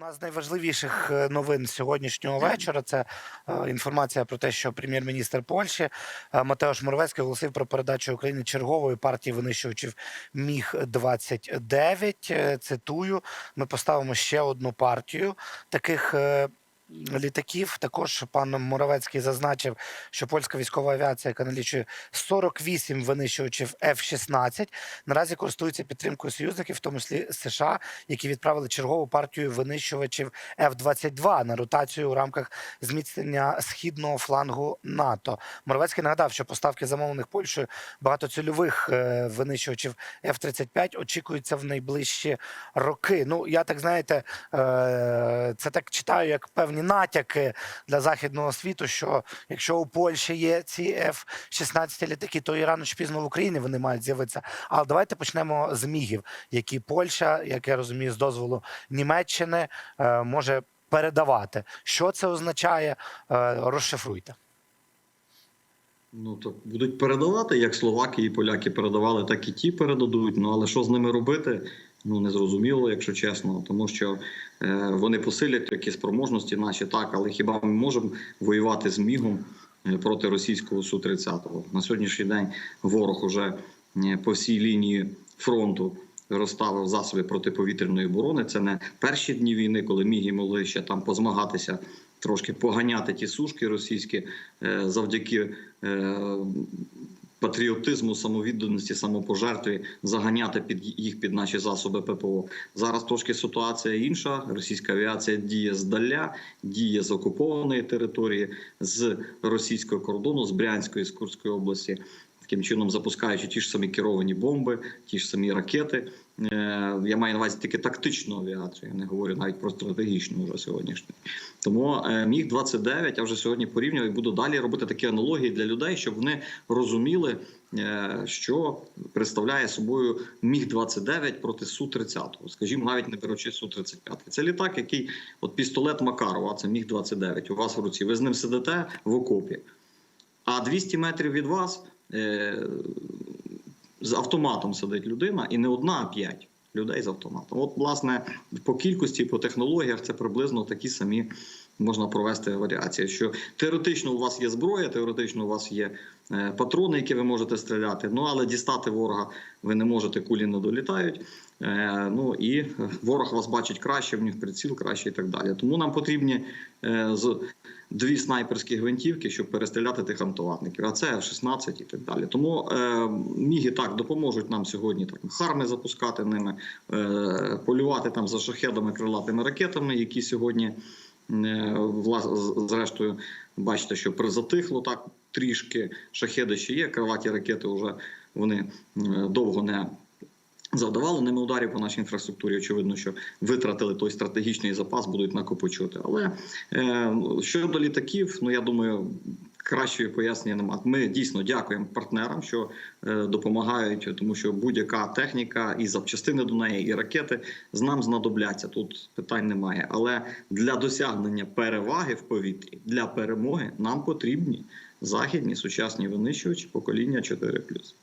Одна з найважливіших е, новин сьогоднішнього вечора це е, інформація про те, що прем'єр-міністр Польщі е, Матеош Моровецький оголосив про передачу Україні чергової партії винищувачів Міг 29 Е, Цитую: ми поставимо ще одну партію таких. Літаків також пан Моровецький зазначив, що польська військова авіація, яка налічує 48 винищувачів F-16, наразі користується підтримкою союзників, в тому числі США, які відправили чергову партію винищувачів F-22 на ротацію у рамках зміцнення східного флангу НАТО. Моровецький нагадав, що поставки замовлених Польщею багатоцільових е, винищувачів F-35 очікуються в найближчі роки. Ну я так знаєте, е, це так читаю, як певні натяки для західного світу. Що якщо у Польщі є ці F-16 літаки, то і рано чи пізно в Україні вони мають з'явитися. Але давайте почнемо з мігів, які Польща, як я розумію, з дозволу Німеччини е, може передавати. Що це означає? Е, розшифруйте. Ну то будуть передавати, як словаки і поляки передавали, так і ті передадуть. Ну але що з ними робити? Ну не зрозуміло, якщо чесно, тому що е, вони посилять якісь спроможності наші так, але хіба ми можемо воювати з мігом е, проти російського су 30 на сьогоднішній день ворог уже е, по всій лінії фронту. Розставив засоби протиповітряної оборони. Це не перші дні війни, коли міги могли ще там позмагатися, трошки поганяти ті сушки російські е, завдяки е, патріотизму, самовідданості, самопожертві, заганяти під їх під наші засоби ППО. Зараз трошки ситуація інша. Російська авіація діє здаля, діє з окупованої території, з російського кордону, з Брянської з Курської області. Таким чином запускаючи ті ж самі керовані бомби, ті ж самі ракети. Е, Я маю на увазі тільки тактичну авіацію. Я не говорю навіть про стратегічну вже сьогоднішню. Тому е, міг 29 я вже сьогодні порівнюю і буду далі робити такі аналогії для людей, щоб вони розуміли, е, що представляє собою міг 29 проти су 30 Скажімо, навіть не беручи су 35 Це літак, який от пістолет Макарова, це міг 29 У вас в руці. Ви з ним сидите в окопі. А 200 метрів від вас з автоматом сидить людина, і не одна, а п'ять людей з автоматом. От, власне, по кількості, по технологіях це приблизно такі самі можна провести варіації. Що теоретично у вас є зброя, теоретично у вас є е, патрони, які ви можете стріляти. Ну але дістати ворога ви не можете, кулі не долітають. Е, ну і ворог вас бачить краще, в них приціл краще і так далі. Тому нам потрібні е, з дві снайперські гвинтівки, щоб перестріляти тих антоватників. А це F-16 і так далі. Тому е, міги так допоможуть нам сьогодні так харми запускати ними, е, полювати там за шахедами крилатими ракетами, які сьогодні зрештою бачите, що призатихло так трішки. Шахеди ще є, Криваті ракети вже вони е, довго не. Завдавали ними ударів по нашій інфраструктурі. Очевидно, що витратили той стратегічний запас, будуть накопичувати. Але е, щодо літаків, ну я думаю, кращої пояснення немає. Ми дійсно дякуємо партнерам, що е, допомагають, тому що будь-яка техніка і запчастини до неї, і ракети з нам знадобляться. Тут питань немає. Але для досягнення переваги в повітрі для перемоги нам потрібні західні сучасні винищувачі покоління 4+.